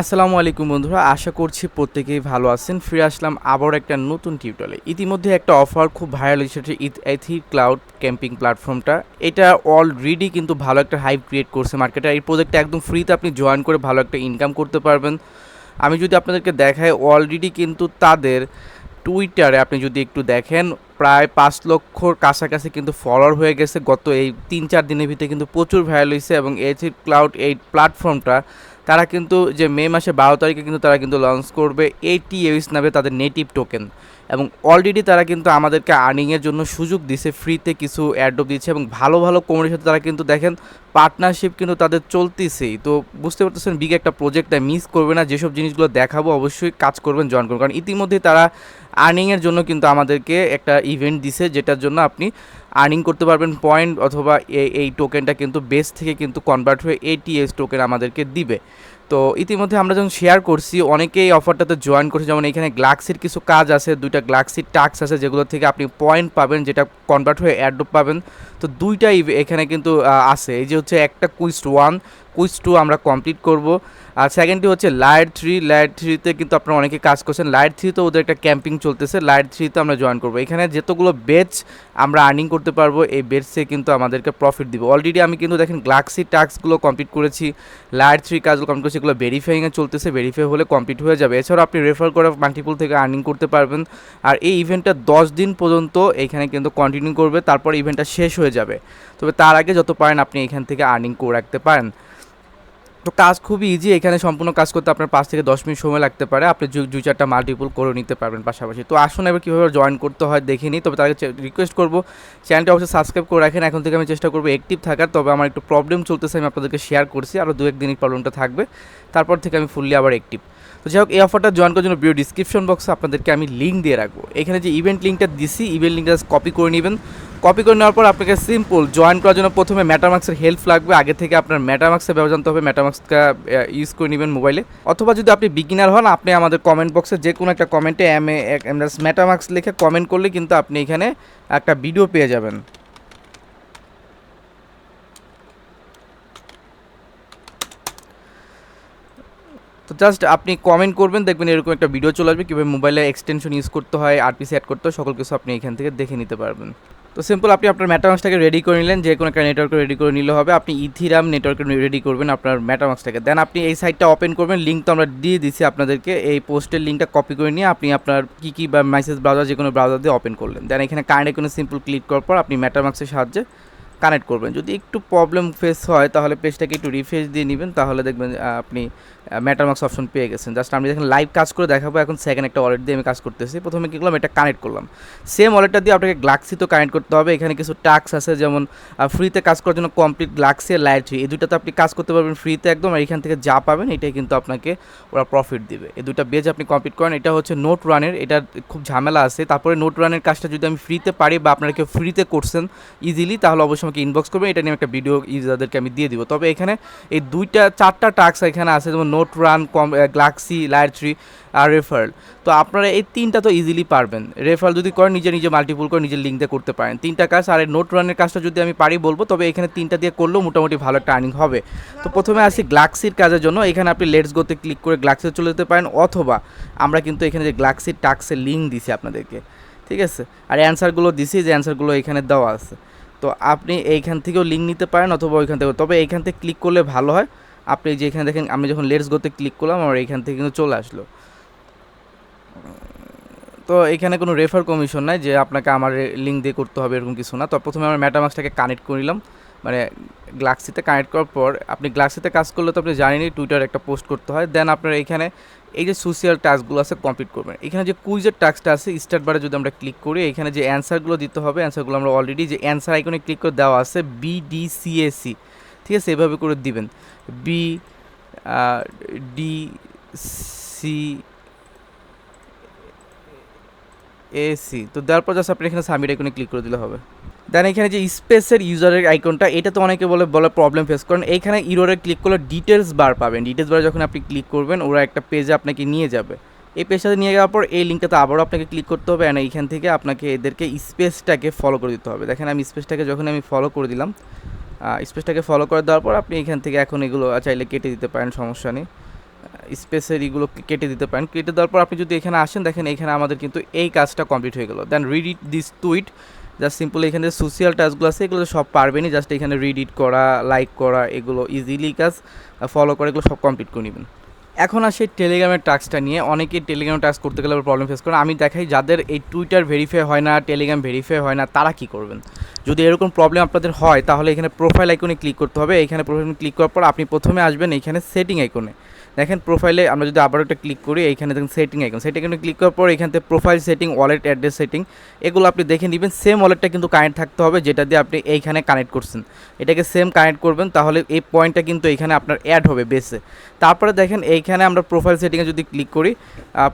আসসালামু আলাইকুম বন্ধুরা, আশা করছি প্রত্যেকেই ভালো আছেন। ফিরে আসলাম আবার একটা নতুন টিউটোরিয়ালে ইতিমধ্যে একটা অফার খুব ভাইরাল ইথ এথি ক্লাউড ক্যাম্পিং প্ল্যাটফর্মটা এটা অলরেডি কিন্তু ভালো একটা হাইপ ক্রিয়েট করছে মার্কেটে এই প্রজেক্টটা একদম ফ্রিতে আপনি জয়েন করে ভালো একটা ইনকাম করতে পারবেন। আমি যদি আপনাদেরকে দেখাই অলরেডি কিন্তু তাদের টুইটারে আপনি যদি একটু দেখেন, প্রায় পাঁচ লক্ষর কাছাকাছি কিন্তু ফলোয়ার হয়ে গেছে। গত এই তিন চার দিনের ভিতরে কিন্তু প্রচুর ভাইরাল হয়েছে এবং এথি ক্লাউড এই প্ল্যাটফর্মটা তারা কিন্তু যে মে মাসে বারো তারিখে কিন্তু তারা কিন্তু লঞ্চ করবে এইটি এস নামে তাদের নেটিভ টোকেন এবং অলরেডি তারা কিন্তু আমাদেরকে আর্নিংয়ের জন্য সুযোগ দিছে ফ্রিতে কিছু অ্যাডপ দিচ্ছে এবং ভালো ভালো কোম্পানির সাথে তারা কিন্তু দেখেন পার্টনারশিপ কিন্তু তাদের চলতেছেই। তো বুঝতে পারতেছেন বিগ একটা প্রজেক্ট তাই মিস করবে না, যেসব জিনিসগুলো দেখাবো অবশ্যই কাজ করবেন জয়েন করবেন। কারণ ইতিমধ্যে তারা আর্নিংয়ের জন্য কিন্তু আমাদেরকে একটা ইভেন্ট দিছে, যেটার জন্য আপনি আর্নিং করতে পারবেন পয়েন্ট অথবা এই এই টোকেনটা কিন্তু বেস থেকে কিন্তু কনভার্ট হয়ে এটিএস টোকেন আমাদেরকে দিবে। তো ইতিমধ্যে আমরা যখন শেয়ার করছি, অনেকেই অফারটাতে জয়েন করছে। যেমন এখানে গ্লাক্সির কিছু কাজ আছে, দুইটা গ্লাক্সির টাক্স আছে, যেগুলো থেকে আপনি পয়েন্ট পাবেন, যেটা কনভার্ট হয়ে অ্যাডোপ পাবেন। তো দুইটাই এখানে কিন্তু আছে। এই যে হচ্ছে একটা কুইস্ট ওয়ান কুইজ টু আমরা কমপ্লিট করব। আর সেকেন্ডটি হচ্ছে লাইট থ্রি লাইট থ্রিতে কিন্তু আপনারা অনেকে কাজ করছেন। লাইট থ্রিতে ওদের একটা ক্যাম্পিং চলতেছে। লাইট থ্রিতে আমরা জয়েন করব। এখানে যতগুলো বেচ আমরা আর্নিং করতে পারব, এই বেচে কিন্তু আমাদেরকে প্রফিট দিব। অলরেডি আমি কিন্তু দেখেন গ্লাক্সি টাস্কগুলো কমপ্লিট করেছি লাইট থ্রি কাজগুলো কমপ্লিট করেছি, এগুলো ভেরিফাইংয়ে চলতেছে ভেরিফাই হলে কমপ্লিট হয়ে যাবে। এছাড়াও আপনি রেফার করে মাল্টিপুল থেকে আর্নিং করতে পারবেন। আর এই ইভেন্টটা দশ দিন পর্যন্ত এখানে কিন্তু কন্টিনিউ করবে, তারপর ইভেন্টটা শেষ হয়ে যাবে। তবে তার আগে যত পারেন আপনি এখান থেকে আর্নিং করে রাখতে পারেন। তো কাজ খুবই ইজি এখানে সম্পূর্ণ কাজ করতে আপনার পাঁচ থেকে দশ মিনিট সময় লাগতে পারে। আপনি দু- চারটা মাল্টিপুল করে নিতে পারবেন পাশাপাশি। তো আসুন এবার কীভাবে জয়েন করতে হয় দেখে নিই। তবে তাকে রিকোয়েস্ট করব চ্যানেলটা অবশ্যই সাবস্ক্রাইব করে রাখেন। এখন থেকে আমি চেষ্টা করব অ্যাক্টিভ থাকার। তবে আমার একটু প্রবলেম চলতেছে, আমি আপনাদেরকে শেয়ার করছি। আরও দু একদিনই প্রবলেমটা থাকবে। তারপর থেকে আমি ফুললি আবার অ্যাক্টিভ তো যাই হোক, এই অফারটা জয়েন করার জন্য ভিডিও ডিসক্রিপশন বক্সে আপনাদেরকে আমি লিঙ্ক দিয়ে রাখব। এখানে যে ইভেন্ট লিঙ্কটা দিছি ইভেন্ট লিঙ্কটা কপি করে নেবেন। কপি করে নেওয়ার পর আপনাকে সিম্পল জয়েন করার জন্য প্রথমে ম্যাটামাক্সের হেল্প লাগবে। আগে থেকে আপনার ম্যাটামাক্সের ব্যবহার জানতে হবে। ম্যাটামাক্সটা ইউজ করে নেবেন মোবাইলে অথবা যদি আপনি বিগিনার হন, আপনি আমাদের কমেন্ট বক্সে যে কোনো একটা কমেন্টে এম এ ম্যাটামাক্স লিখে কমেন্ট করলে কিন্তু আপনি এখানে একটা ভিডিও পেয়ে যাবেন। তো জাস্ট আপনি কমেন্ট করবেন, দেখবেন এরকম একটা ভিডিও চলে আসবে। কীভাবে মোবাইলে এক্সটেনশন ইউজ করতে হয় আরপিসি অ্যাড করতে হয়, সকল কিছু আপনি এখান থেকে দেখে নিতে পারবেন। তো সিম্পল আপনি আপনার ম্যাটামাক্সটাকে রেডি করে নিলেন, যে কোনো একটা নেটওয়ার্কে রেডি করে নিলে হবে। আপনি ইথিরাম নেটওয়ার্কে রেডি করবেন আপনার ম্যাটামাক্সটাকে দেন আপনি এই সাইটটা ওপেন করবেন লিঙ্ক তো আমরা দিয়ে দিছি আপনাদেরকে। এই পোস্টের লিঙ্কটা কপি করে নিয়ে আপনি আপনার কী কী বা মেসেজ ব্রাউজার যে কোনো ব্রাউজার দিয়ে ওপেন করলেন। দেন এখানে কার্ডে কোনো সিম্পল ক্লিক করার পর আপনি ম্যাটামাক্সের সাহায্যে কানেক্ট করবেন। যদি একটু প্রবলেম ফেস হয়, তাহলে পেজটাকে একটু রিফ্রেশ দিয়ে নেবেন, তাহলে দেখবেন আপনি ম্যাটারমার্কস অপশন পেয়ে গেছেন। জাস্ট আমি দেখেন লাইভ কাজ করে দেখাবো, এখন সেকেন্ড একটা ওয়ালেট দিয়ে আমি কাজ করতেছি। প্রথমে কী করলাম? এটা কানেক্ট করলাম। সেম ওয়ালেটটা দিয়ে আপনাকে গ্লাক্সি তো কানেক্ট করতে হবে। এখানে কিছু টাক্স আছে, যেমন ফ্রিতে কাজ করার জন্য কমপ্লিট গ্লাক্সি আর লাইট এই দুটাতে আপনি কাজ করতে পারবেন ফ্রিতে একদম, আর এখান থেকে যা পাবেন, এটাই কিন্তু আপনাকে ওরা প্রফিট দিবে। এই দুটা বেজ আপনি কমপ্লিট করেন। এটা হচ্ছে নোট রানের এটা খুব ঝামেলা আছে। তারপরে নোট রানের কাজটা যদি আমি ফ্রিতে পারি বা আপনারা কেউ ফ্রিতে করছেন ইজিলি তাহলে অবশ্যই আমাকে ইনবক্স করবেন, এটা নিয়ে একটা ভিডিও ইউজারদেরকে আমি দিয়ে দিব। তবে এখানে এই দুইটা, চারটা টাস্ক এখানে আছে, যেমন note run com galaxy light three আর রেফারেল তো আপনারা এই তিনটা তো ইজিলি পারবেন। রেফারেল যদি করেন, নিজে নিজে মাল্টিপুল করে নিজের লিঙ্ক করতে পারেন। তিনটা কাজ, আর এই নোট রানের কাজটা যদি আমি পারি বলব, তবে এখানে তিনটা দিয়ে করলেও মোটামুটি ভালো একটা আর্নিং হবে। তো প্রথমে আসি গ্লাক্সির কাজের জন্য। এখানে আপনি লেটস গোতে ক্লিক করে গ্লাক্সিতে চলে যেতে পারেন, অথবা আমরা কিন্তু এখানে যে গ্লাক্সির টাক্সের লিঙ্ক দিছি আপনাদেরকে। ঠিক আছে? আর অ্যান্সারগুলো দিছি, যে অ্যান্সারগুলো এখানে দেওয়া আছে। তো আপনি এইখান থেকেও লিঙ্ক নিতে পারেন অথবা ওইখান থেকে তবে এইখান থেকে ক্লিক করলে ভালো হয়। আপনি যে এখানে দেখেন, আমি যখন লেটস গোতে ক্লিক করলাম, আমার এইখান থেকে কিন্তু চলে আসলো। তো এখানে কোনো রেফার কমিশন নাই যে আপনাকে আমার লিঙ্ক দিয়ে করতে হবে, এরকম কিছু না। তো প্রথমে আমার ম্যাটামাক্সটাকে কানেক্ট করে নিলাম। মানে গ্লাক্সিতে কানেক্ট করার পর, আপনি গ্লাক্সিতে কাজ করলে তো আপনি জানেনই টুইটার একটা পোস্ট করতে হয়। দেন আপনার এখানে এই যে সোশিয়াল টাস্কগুলো আছে কমপ্লিট করবেন। এখানে যে কুইজের টাস্কটা আছে স্টার্ট বারে যদি আমরা ক্লিক করি, এখানে যে অ্যান্সারগুলো দিতে হবে অ্যান্সারগুলো আমরা অলরেডি যে অ্যান্সার আইকনে ক্লিক করে দেওয়া আছে বিডিসিএসি ঠিক আছে? এভাবে করে দিবেন। বি ডি সি এসি তো দেওয়ার পর জাস্ট আপনি এখানে সাবমিট আইকনে ক্লিক করে দিলে হবে। দেন এখানে যে স্পেসের ইউজারের আইকনটা, এটা তো অনেকে বলে বলে প্রবলেম ফেস করেন এইখানে ইরোরে ক্লিক করলে ডিটেলস বার পাবেন। ডিটেলস বারে যখন আপনি ক্লিক করবেন, ওরা একটা পেজে আপনাকে নিয়ে যাবে। এই পেজটাতে নিয়ে যাওয়ার পর, এই লিঙ্কটাতে আবারও আপনাকে ক্লিক করতে হবে অ্যান্ড এইখান থেকে আপনাকে এদেরকে স্পেসটাকে ফলো করে দিতে হবে। দেখেন আমি স্পেসটাকে যখন আমি ফলো করে দিলাম স্পেসটাকে ফলো করে দেওয়ার পর আপনি এখান থেকে এখন এগুলো চাইলে কেটে দিতে পারেন, সমস্যা নেই। স্পেসের এগুলো কেটে দিতে পারেন। কেটে দেওয়ার পর আপনি যদি এখানে আসেন, দেখেন এখানে আমাদের কিন্তু এই কাজটা কমপ্লিট হয়ে গেল। Then read this tweet just simple এখানে সোশ্যাল টাস্কগুলো আছে, এগুলো সব পারবেনই। জাস্ট এখানে রিডিট করা লাইক করা, এগুলো ইজিলি কাজ। ফলো করা, এগুলো সব কমপ্লিট করে নেবেন। এখন আসে টেলিগ্রামের টাস্কটা নিয়ে অনেকে টেলিগ্রাম টাস্ক করতে গেলে প্রবলেম ফেস করেন আমি দেখাই যাদের এই টুইটার ভেরিফাই হয় না টেলিগ্রাম ভেরিফাই হয় না, তারা কি করবেন? যদি এরকম প্রবলেম আপনাদের হয়, তাহলে এখানে প্রোফাইল আইকনে ক্লিক করতে হবে। এখানে প্রোফাইল ক্লিক করার পর আপনি প্রথমে আসবেন এখানে সেটিং আইকনে দেখেন প্রোফাইলে আমরা যদি আবার একটা ক্লিক করি এইখানে দেখেন সেটিং আইকন সেটিং আইকনে ক্লিক করার পর এখান থেকে profile setting wallet address setting এগুলো আপনি দেখে নেবেন। সেম ওয়ালেটটা কিন্তু কানেক্ট থাকতে হবে, যেটা দিয়ে আপনি এইখানে কানেক্ট করছেন। এটাকে সেম কানেক্ট করবেন, তাহলে এই পয়েন্টটা কিন্তু এখানে আপনার অ্যাড হবে বেসে তারপরে দেখেন এইখানে আমরা প্রোফাইল সেটিংয়ে যদি ক্লিক করি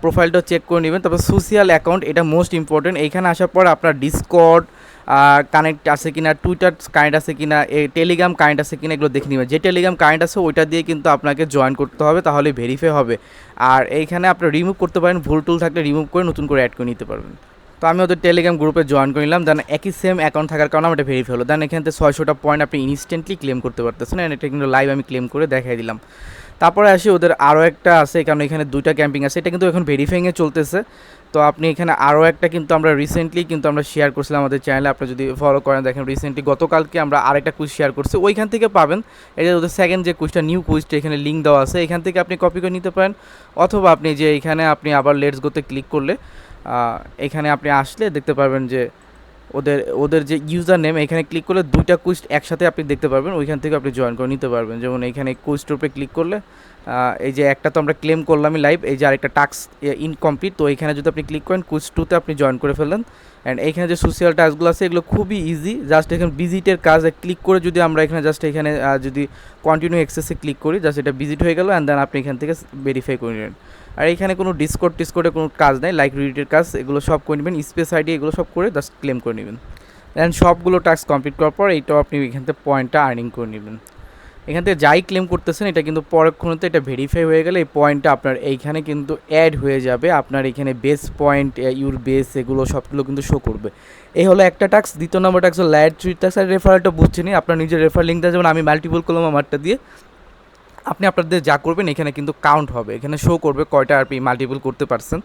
প্রোফাইলটা চেক করে নেবেন, তারপর সোশ্যাল অ্যাকাউন্ট এটা মোস্ট ইম্পর্টেন্ট এইখানে আসার পর আপনার ডিসকর্ড কানেক্ট আছে কিনা টুইটার কানেক্ট আছে কিনা এই টেলিগ্রাম কানেক্ট আছে কিনা, এগুলো দেখে নেবেন। যে টেলিগ্রাম কানেক্ট আছে, ওইটা দিয়ে কিন্তু আপনাকে জয়েন করতে হবে, তাহলে ভেরিফাই হবে। আর এইখানে আপনি রিমুভ করতে পারেন, ভুল টুল থাকলে রিমুভ করে নতুন করে অ্যাড করে নিতে পারবেন। তো আমি ওদের টেলিগ্রাম গ্রুপে জয়েন করে নিলাম দেন একই সেম অ্যাকাউন্ট থাকার কারণে আমার ভেরিফাই হলো। দেন এখান ছয়শোটা পয়েন্ট আপনি ইনস্ট্যান্টলি ক্লেম করতে পারতেছেন এটা কিন্তু লাইভ আমি ক্লেম করে দেখাই দিলাম। তারপরে আসি, ওদের আরও একটা আছে, কারণ এখানে দুইটা ক্যাম্পিং আছে, এটা কিন্তু এখন ভেরিফাইংয়ে চলতেছে। তো আপনি এখানে আরও একটা কিন্তু আমরা রিসেন্টলি কিন্তু আমরা শেয়ার করছিলাম আমাদের চ্যানেলে আপনি যদি ফলো করেন, দেখেন রিসেন্টলি গতকালকে আমরা আরেকটা কুইজ শেয়ার করছি, ওইখান থেকে পাবেন। যে ওদের সেকেন্ড যে কুইজটা নিউ কুইজটা এখানে লিঙ্ক দেওয়া আছে, এখান থেকে আপনি কপি করে নিতে পারেন। অথবা আপনি যে এখানে আপনি আবার লেটস গোতে ক্লিক করলে এখানে আপনি আসলে দেখতে পারবেন যে ওদের ওদের যে ইউজার নেম এখানে ক্লিক করলে দুইটা কুইস্ট একসাথে আপনি দেখতে পারবেন, ওইখান থেকে আপনি জয়েন করে নিতে পারবেন। যেমন এখানে কুইস্টের উপরে ক্লিক করলে এই যে একটা তো আমরা ক্লেম করলামই লাইভ এই যে আরেকটা টাস্ক ইনকমপ্লিট তো এখানে যদি আপনি ক্লিক করেন কুইজ টুতে আপনি জয়েন করে ফেললেন। অ্যান্ড এইখানে যে সোশ্যাল টাস্কগুলো আছে, এগুলো খুবই ইজি জাস্ট এখানে ভিজিটের কাজে ক্লিক করে যদি আমরা এখানে জাস্ট এখানে যদি কন্টিনিউ এক্সেসে ক্লিক করি জাস্ট এটা ভিজিট হয়ে গেল অ্যান্ড দেন আপনি এখান থেকে ভেরিফাই করে নেবেন আর এখানে কোনো ডিসকোড টিসকোডে কোনো কাজ নেই লাইক রিডিটের কাজ, এগুলো সব করে নেবেন স্পেস আইডি এগুলো সব করে জাস্ট ক্লেম করে নেবেন। দেন সবগুলো টাস্ক কমপ্লিট করার পর এইটাও আপনি এখান থেকে পয়েন্টটা আর্নিং করে নেবেন। এখান থেকে যাই ক্লেম করতেছেন, এটা কিন্তু পরক্ষণতে এটা ভেরিফাই হয়ে গেলে এই পয়েন্টটা আপনার এইখানে কিন্তু অ্যাড হয়ে যাবে, আপনার এখানে বেস পয়েন্ট ইউর বেস এগুলো সবগুলো কিন্তু শো করবে। এই হলো একটা টাক্স দ্বিতীয় নম্বর টাক্স হলো লাইট থ্রি টাক্স আর রেফারেলটা বুঝছেনি আপনার নিজের রেফার লিঙ্কটা যেমন আমি মাল্টিপল করলাম আমারটা দিয়ে। আপনি আপনাদের যা করবেন, এখানে কিন্তু কাউন্ট হবে। এখানে শো করবে কয়টা আপনি মাল্টিপল করতে পারছেন,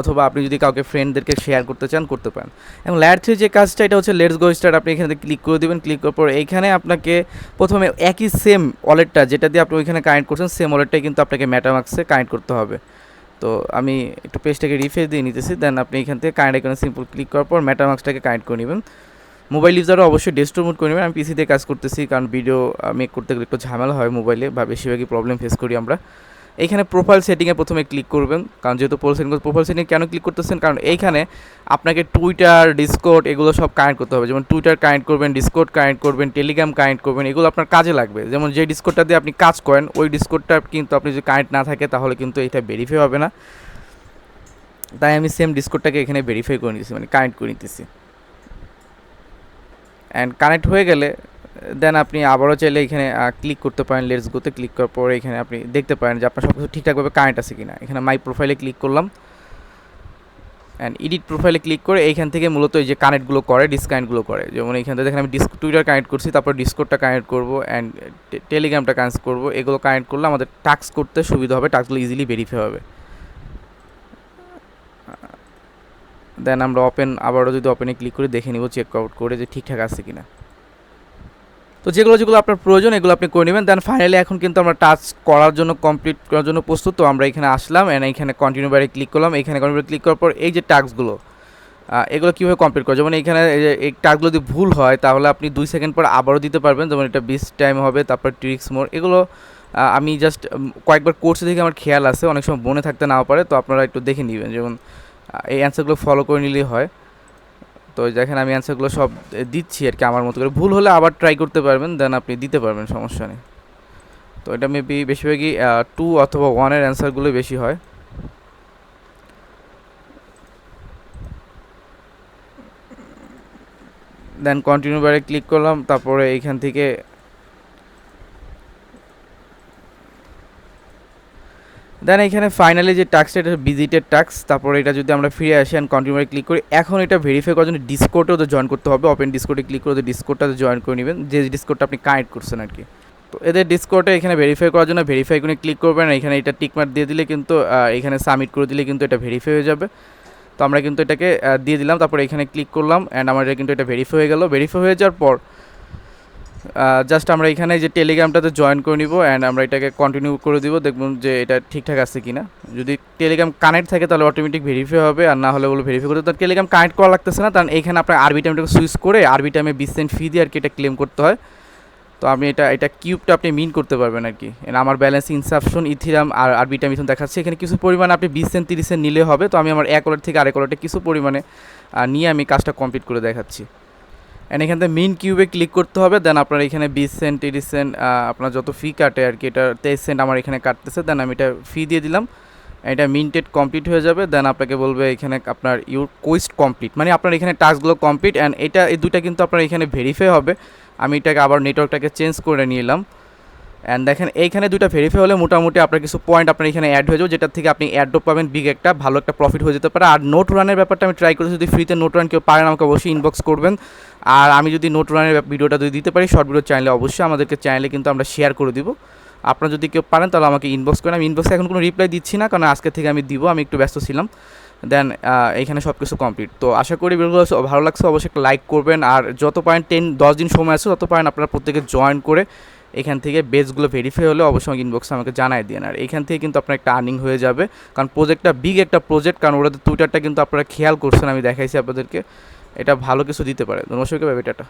অথবা আপনি যদি কাউকে ফ্রেন্ডদেরকে শেয়ার করতে চান, করতে পারেন। এবং ল্যাড থ্রি যে কাজটা, এটা হচ্ছে লেটস গো স্টার্ট আপনি এখানে ক্লিক করে দেবেন ক্লিক করার পর এইখানে আপনাকে প্রথমে একই সেম ওয়ালেটটা যেটা দিয়ে আপনি ওইখানে কানেক্ট করছেন সেম ওয়ালেটটাই কিন্তু আপনাকে ম্যাটামাক্সে কানেক্ট করতে হবে। তো আমি একটু পেজটাকে রিফ্রেশ দিয়ে নিতেছি দেন আপনি এখান থেকে কানেক্ট এখানে সিম্পল ক্লিক করার পর ম্যাটামাক্সটাকে কানেক্ট করে নেবেন। মোবাইল ইউজারও অবশ্যই ডেস্কটপ মোড করে নেবেন। আমি পিসিতে কাজ করতেছি, কারণ ভিডিও মেক করতে গেলে একটু ঝামেলা হয় মোবাইলে বা বেশিরভাগই প্রবলেম ফেস করি আমরা। এইখানে প্রোফাইল সেটিংয়ে প্রথমে ক্লিক করবেন। কারণ যেহেতু প্রোফাইল সেটিং প্রোফাইল সেটিং কেন ক্লিক করতেছেন? কারণ এইখানে আপনাকে টুইটার ডিসকোড এগুলো সব কানেক্ট করতে হবে। যেমন টুইটার কানেক্ট করবেন ডিসকোড কানেক্ট করবেন টেলিগ্রাম কানেক্ট করবেন, এগুলো আপনার কাজে লাগবে। যেমন যে ডিসকোডটা দিয়ে আপনি কাজ করেন, ওই ডিসকোডটা কিন্তু আপনি যদি কানেক্ট না থাকে, তাহলে কিন্তু এটা ভেরিফাই হবে না। তাই আমি সেম ডিসকোডটাকে এখানে ভেরিফাই করে নিতেছি মানে কানেক্ট করে নিতেছি। অ্যান্ড কানেক্ট হয়ে গেলে দেন আপনি আবারও চাইলে এখানে ক্লিক করতে পারেন লেটস গোতে ক্লিক করার পরে এখানে আপনি দেখতে পারেন যে আপনার সব কিছু ঠিকঠাকভাবে কানেক্ট আছে কিনা। এখানে মাই প্রোফাইলে ক্লিক করলাম। অ্যান্ড এডিট প্রোফাইলে ক্লিক করে এইখান থেকে মূলত এই যে কানেক্টগুলো করে ডিসকানেক্টগুলো করে। যেমন এইখান থেকে দেখেন আমি ডিস্ক টুইটার কানেক্ট করছি, তারপর ডিসকোডটা কানেক্ট করব অ্যান্ড টেলিগ্রামটা কানেক্ট করব, এগুলো কানেক্ট করলে আমাদের টাস্ক করতে সুবিধা হবে টাস্কগুলো ইজিলি ভেরিফাই হবে। দেন আমরা ওপেন আবারও যদি ওপেনে ক্লিক করে, দেখে নিব চেক আউট করে যে ঠিকঠাক আছে কিনা। তো যেগুলো যেগুলো আপনার প্রয়োজন, এগুলো আপনি করে নেবেন। দেন ফাইনালি এখন কিন্তু আমরা টাচ করার জন্য কমপ্লিট করার জন্য প্রস্তুত। তো আমরা এখানে আসলাম অ্যান্ড এখানে কন্টিনিউ বারে ক্লিক করলাম। এখানে কন্টিনিউ ক্লিক করার পর এই যে টাস্কগুলো এগুলো কীভাবে কমপ্লিট করে যেমন এখানে এই টাস্কগুলো যদি ভুল হয়, তাহলে আপনি দুই সেকেন্ড পর আবারও দিতে পারবেন। যেমন এটা বিশ টাইম হবে, তারপর ট্রিক্স মোর এগুলো আমি জাস্ট কয়েকবার কোর্সে দেখে আমার খেয়াল আছে। অনেক সময় মনে থাকতে নাও পারে। তো আপনারা একটু দেখে নেবেন। যেমন এই অ্যান্সারগুলো ফলো করে নিলেই হয়। তো দেখেন আমি অ্যান্সারগুলো সব দিচ্ছি আর কি আমার মতো করে। ভুল হলে আবার ট্রাই করতে পারবেন দেন আপনি দিতে পারবেন, সমস্যা নেই। তো এটা মেবি বেশিরভাগই টু অথবা ওয়ানের অ্যান্সারগুলো বেশি হয়। দেন কন্টিনিউ বারে ক্লিক করলাম, তারপরে এইখান থেকে দেন এখানে ফাইনালি যে টাস্কটা এটা ভিজিটেড টাস্ক তারপরে এটা যদি আমরা ফিরে আসি অ্যান্ড কন্টিনিউ ক্লিক করি, এখন এটা ভেরিফাই করার জন্য ডিসকোডেও তো জয়েন করতে হবে। ওপেন ডিসকোডে ক্লিক করে ডিসকোডটাতে জয়েন করে নেবেন, যে ডিসকোডটা আপনি কানেক্ট করছেন আর কি তো এদের ডিসকোডে এখানে ভেরিফাই করার জন্য ভেরিফাই করে ক্লিক করবেন, এখানে এটা টিকমার্ক দিয়ে দিলে কিন্তু এখানে সাবমিট করে দিলে কিন্তু এটা ভেরিফাই হয়ে যাবে। তো আমরা কিন্তু এটাকে দিয়ে দিলাম, তারপরে এখানে ক্লিক করলাম অ্যান্ড আমার এটা কিন্তু এটা ভেরিফাই হয়ে গেল। ভেরিফাই হয়ে যাওয়ার পর জাস্ট আমরা এখানে যে টেলিগ্রামটাতে জয়েন করে নিব অ্যান্ড আমরা এটাকে কন্টিনিউ করে দিব দেখুন যে এটা ঠিকঠাক আছে কি না যদি টেলিগ্রাম কানেক্ট থাকে তাহলে অটোমেটিক ভেরিফাই হবে, আর না হলে বলে ভেরিফাই করতে। তার টেলিগ্রাম কানেক্ট করা লাগতেছে না, কারণ এখানে আপনার আরবি টাইমটাকে সুইচ করে আরবি টাইমে বিশ সেন্ট ফি দিয়ে আর কি এটা ক্লেম করতে হয়। তো আমি এটা এটা কিউবটা আপনি মিন করতে পারবেন আর কি। আমার ব্যালেন্স ইনসাপশন ইথিরাম আর আরবি টাইম ইথন দেখাচ্ছে। এখানে কিছু পরিমাণে আপনি বিশ সেন্ট তিরিশ সেন্ট নিলে হবে। তো আমি আমার এক ওয়ালেট থেকে আরেক ওয়ালেটে কিছু পরিমাণে নিয়ে আমি কাজটা কমপ্লিট করে দেখাচ্ছি। অ্যান্ড এখান থেকে মিন কিউবে ক্লিক করতে হবে দেন আপনার এখানে বিশ সেন্ট তিরিশ সেন্ট আপনার যত ফি কাটে আর কি, এটা তেইশ সেন্ট আমার এখানে কাটতেছে দেন আমি এটা ফি দিয়ে দিলাম। এটা মিনটেড কমপ্লিট হয়ে যাবে দেন আপনাকে বলবে এখানে আপনার ইউর কোয়েস্ট কমপ্লিট মানে আপনার এখানে টাস্কগুলো কমপ্লিট অ্যান্ড এটা, এই দুটা কিন্তু আপনার এখানে ভেরিফাই হবে। আমি এটাকে আবার নেটওয়ার্কটাকে চেঞ্জ করে নিলাম। অ্যান্ড দেখেন, এইখানে দুইটা ভেরিফাই হলে মোটামুটি আপনার কিছু পয়েন্ট আপনার এখানে অ্যাড হয়ে যাবে যেটা থেকে আপনি অ্যাডও পাবেন বিগ একটা, ভালো একটা প্রফিট হয়ে যেতে পারে। আর নোট রানের ব্যাপারটা আমি ট্রাই করেছি যদি ফ্রিতে নোট রান কেউ পারেন, আমাকে অবশ্যই ইনবক্স করবেন। আর আমি যদি নোট রানের ভিডিওটা যদি দিতে পারি শর্ট ভিডিও চ্যানেলে অবশ্যই আমাদেরকে চ্যানেলে কিন্তু আমরা শেয়ার করে দিব। আপনারা যদি কেউ পারেন, তাহলে আমাকে ইনবক্স করেন। আমি ইনবক্সে এখন কোনো রিপ্লাই দিচ্ছি না, কারণ আজকে থেকে আমি দিব, আমি একটু ব্যস্ত ছিলাম। দেন এখানে সব কিছু কমপ্লিট তো আশা করি ভিডিওগুলো ভালো লাগছে, অবশ্যই একটা লাইক করবেন। আর যত পারেন টেন দশ দিন সময় আছে, তত পারেন আপনারা প্রত্যেকে জয়েন করে এখান থেকে বেসগুলো ভেরিফাই হলে অবশ্যই ইনবক্সে আমাকে জানাই দিন আর এখান থেকে কিন্তু আপনার একটা আর্নিং হয়ে যাবে। কারণ প্রজেক্টটা বিগ একটা প্রজেক্ট কারণ ওরা তো টুইটারটা কিন্তু আপনারা খেয়াল করছেন, আমি দেখাইছি আপনাদেরকে। এটা ভালো কিছু দিতে পারে। ধন্যবাদ সবাইকে এটা